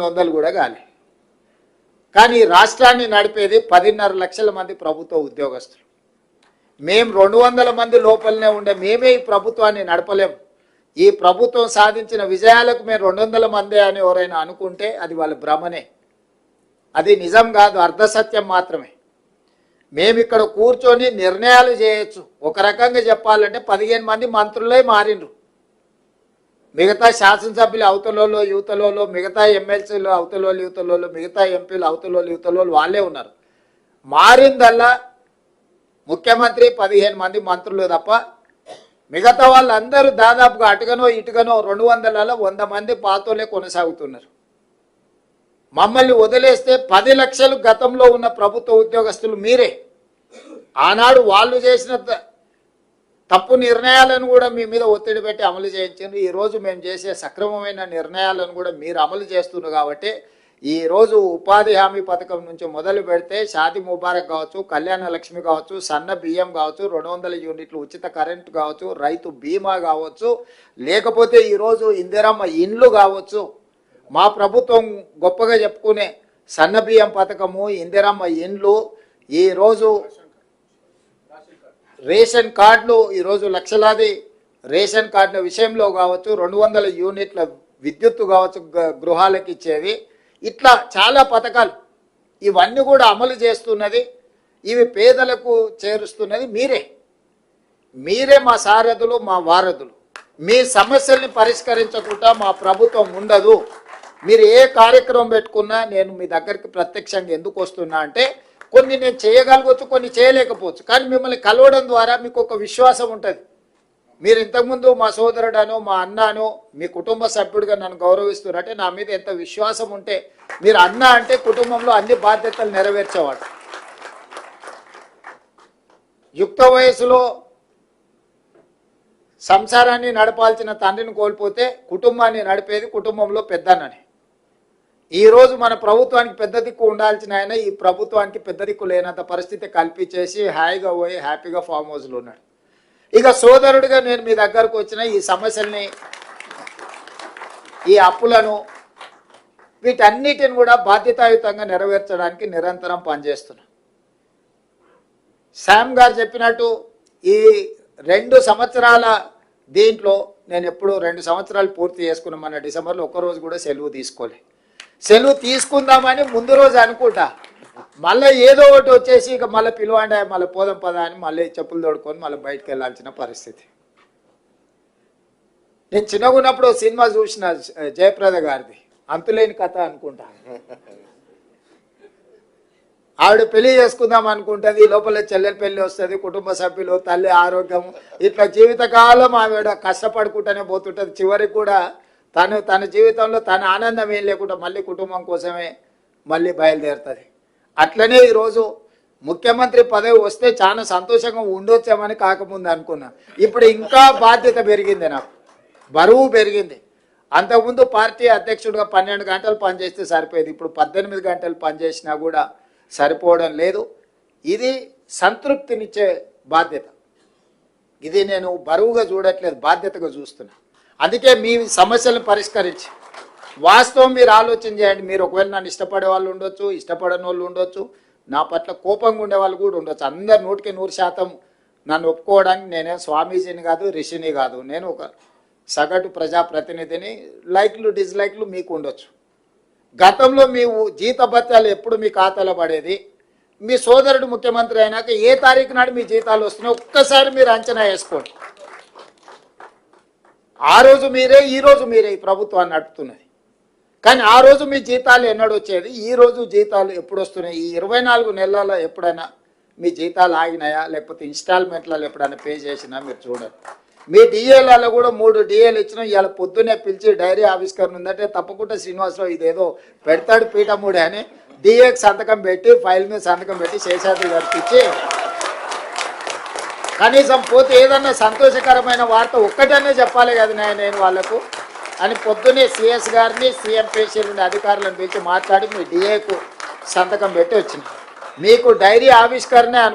వందలు కూడా కాలే. కానీ ఈ రాష్ట్రాన్ని నడిపేది పదిన్నర లక్షల మంది ప్రభుత్వ ఉద్యోగస్తులు. మేము రెండు వందల మంది లోపలనే ఉండే మేమే ఈ ప్రభుత్వాన్ని నడపలేము ఈ ప్రభుత్వం సాధించిన విజయాలకు మేము రెండు వందల మందే అని ఎవరైనా అనుకుంటే అది వాళ్ళ భ్రమనే. అది నిజం కాదు అర్ధసత్యం మాత్రమే. మేము ఇక్కడ కూర్చొని నిర్ణయాలు చేయొచ్చు. ఒక రకంగా చెప్పాలంటే పదిహేను మంది మంత్రులే మారిండ్రు. మిగతా శాసనసభ్యులు అవతలలో యువతలలో మిగతా ఎమ్మెల్సీలు అవతలలో యువతలలో మిగతా ఎంపీలు అవతలలో యువతలలో వాళ్ళే ఉన్నారు. మారిందల్లా ముఖ్యమంత్రి పదిహేను మంది మంత్రులు తప్ప మిగతా వాళ్ళందరూ దాదాపుగా అటుగనో ఇటుగనో రెండు వందలలో వంద మంది పాతోలే కొనసాగుతున్నారు. మమ్మల్ని వదిలేస్తే పది లక్షలు గతంలో ఉన్న ప్రభుత్వ ఉద్యోగస్తులు మీరే. ఆనాడు వాళ్ళు చేసిన తప్పు నిర్ణయాలను కూడా మీ మీద ఒత్తిడి పెట్టి అమలు చేయించారు ఈరోజు మేము చేసే సక్రమమైన నిర్ణయాలను కూడా మీరు అమలు చేస్తున్నారు కాబట్టి ఈరోజు ఉపాధి హామీ పథకం నుంచి మొదలు పెడితే షాది ముబారక్ కావచ్చు కళ్యాణ లక్ష్మి కావచ్చు సన్న బియ్యం కావచ్చు రెండు వందల యూనిట్లు ఉచిత కరెంటు కావచ్చు రైతు బీమా కావచ్చు లేకపోతే ఈరోజు ఇందిరమ్మ ఇండ్లు కావచ్చు. మా ప్రభుత్వం గొప్పగా చెప్పుకునే సన్న బియ్యం పథకము ఇందిరమ్మ ఇండ్లు ఈరోజు రేషన్ కార్డులు ఈరోజు లక్షలాది రేషన్ కార్డుల విషయంలో కావచ్చు రెండు వందల యూనిట్ల విద్యుత్తు కావచ్చు గ- గృహాలకు ఇచ్చేవి. ఇట్లా చాలా పథకాలు ఇవన్నీ కూడా అమలు చేస్తున్నది ఇవి పేదలకు చేరుస్తున్నది మీరే. మీరే మా సారథులు మా వారధులు. మీ సమస్యల్ని పరిష్కరించకుండా మా ప్రభుత్వం ఉండదు. మీరు ఏ కార్యక్రమం పెట్టుకున్నా నేను మీ దగ్గరికి ప్రత్యక్షంగా ఎందుకు వస్తున్నా అంటే కొన్ని నేను చేయగలగవచ్చు కొన్ని చేయలేకపోవచ్చు. కానీ మిమ్మల్ని కలవడం ద్వారా మీకు ఒక విశ్వాసం ఉంటుంది. మీరు ఇంతకుముందు మా సోదరుడను మా అన్నాను మీ కుటుంబ సభ్యుడిగా నన్ను గౌరవిస్తున్నారంటే నా మీద ఎంత విశ్వాసం ఉంటే మీరు అన్న అంటే కుటుంబంలో అన్ని బాధ్యతలు నెరవేర్చేవాడు. యుక్త వయసులో సంసారాన్ని నడపాల్సిన తండ్రిని కోల్పోతే కుటుంబాన్ని నడిపేది కుటుంబంలో పెద్దనని ఈ రోజు మన ప్రభుత్వానికి పెద్ద దిక్కు ఉండాల్సిన ఆయన ఈ ప్రభుత్వానికి పెద్ద దిక్కు లేనంత పరిస్థితి కల్పించేసి హాయిగా పోయి హ్యాపీగా ఫామ్ హౌస్లో ఉన్నాడు. ఇక సోదరుడిగా నేను మీ దగ్గరకు వచ్చిన ఈ సమస్యల్ని ఈ అప్పులను వీటన్నిటిని కూడా బాధ్యతాయుతంగా నెరవేర్చడానికి నిరంతరం పనిచేస్తున్నా. శామ్ గారు చెప్పినట్టు ఈ రెండు సంవత్సరాల దీంట్లో నేను ఎప్పుడు రెండు సంవత్సరాలు పూర్తి చేసుకున్నాం మన డిసెంబర్లో ఒక్క రోజు కూడా సెలవు తీసుకోలే. సెలవు తీసుకుందామని ముందు రోజు అనుకుంటా. మళ్ళీ ఏదో ఒకటి వచ్చేసి ఇక మళ్ళీ పిలువండి మళ్ళీ పోదాం పదా అని మళ్ళీ చెప్పులు తోడుకొని మళ్ళీ బయటకు వెళ్ళాల్సిన పరిస్థితి. నేను చిన్నగా ఉన్నప్పుడు సినిమా చూసిన జయప్రద గారిది. అంతులేని కథ అనుకుంటా. ఆవిడ పెళ్ళి చేసుకుందాం అనుకుంటుంది లోపల చెల్లెల పెళ్ళి వస్తుంది కుటుంబ సభ్యులు తల్లి ఆరోగ్యం ఇట్లా జీవితకాలం ఆవిడ కష్టపడుకుంటూనే పోతుంటుంది. చివరికి కూడా తను తన జీవితంలో తన ఆనందం ఏం లేకుండా మళ్ళీ కుటుంబం కోసమే మళ్ళీ బయలుదేరుతుంది. అట్లనే ఈరోజు ముఖ్యమంత్రి పదవి వస్తే చాలా సంతోషంగా ఉండొచ్చామని కాకముందు అనుకున్నా. ఇప్పుడు ఇంకా బాధ్యత పెరిగింది నాకు. బరువు పెరిగింది. అంతకుముందు పార్టీ అధ్యక్షుడిగా పన్నెండు గంటలు పనిచేస్తే సరిపోయేది. ఇప్పుడు పద్దెనిమిది గంటలు పనిచేసినా కూడా సరిపోవడం లేదు. ఇది సంతృప్తినిచ్చే బాధ్యత. ఇది నేను బరువుగా చూడట్లేదు బాధ్యతగా చూస్తున్నా. అందుకే మీ సమస్యలను పరిష్కరించి. వాస్తవం మీరు ఆలోచన చేయండి. మీరు ఒకవేళ నన్ను ఇష్టపడే వాళ్ళు ఉండొచ్చు ఇష్టపడని వాళ్ళు ఉండొచ్చు నా పట్ల కోపంగా ఉండే వాళ్ళు కూడా ఉండొచ్చు. అందరు నూటికి నూరు శాతం నన్ను ఒప్పుకోవడానికి నేనే స్వామీజీని కాదు రిషిని కాదు. నేను ఒక సగటు ప్రజాప్రతినిధిని లైక్లు డిస్లైక్లు మీకు ఉండొచ్చు. గతంలో మీ జీతభత్యాలు ఎప్పుడు మీ ఖాతాలో పడేది? మీ సోదరుడు ముఖ్యమంత్రి అయినాక ఏ తారీఖు నాడు మీ జీతాలు వస్తున్నాయి? ఒక్కసారి మీరు అంచనా వేసుకోండి. ఆ రోజు మీరే ఈ రోజు మీరే ఈ ప్రభుత్వాన్ని నడుపుతున్నది. కానీ ఆ రోజు మీ జీతాలు ఎన్నడు వచ్చేది? ఈ రోజు జీతాలు ఎప్పుడు వస్తున్నాయి? ఈ ఇరవై నాలుగు నెలల్లో ఎప్పుడైనా మీ జీతాలు ఆగినాయా? లేకపోతే ఇన్స్టాల్మెంట్లలో ఎప్పుడైనా పే చేసినా మీరు చూడండి మీ డిఏలలో కూడా మూడు డిఏలు ఇచ్చిన ఇవాళ పొద్దున్నే పిలిచి డైరీ ఆవిష్కరణ ఉందంటే తప్పకుండా శ్రీనివాసరావు ఇదేదో పెడతాడు పీఠముడే అని డిఏకి సంతకం పెట్టి ఫైల్ మీద సంతకం పెట్టి శేషాద్రి గారికి ఇచ్చి కనీసం పోతే ఏదన్నా సంతోషకరమైన వార్త ఒక్కటనే చెప్పాలి కదా నేను వాళ్ళకు. అని పొద్దున్నే సిఎస్ గారిని సీఎం పేషీలని అధికారులను పిలిచి మాట్లాడి మీ డిఏకు సంతకం పెట్టి వచ్చిన. మీకు డైరీ ఆవిష్కరణ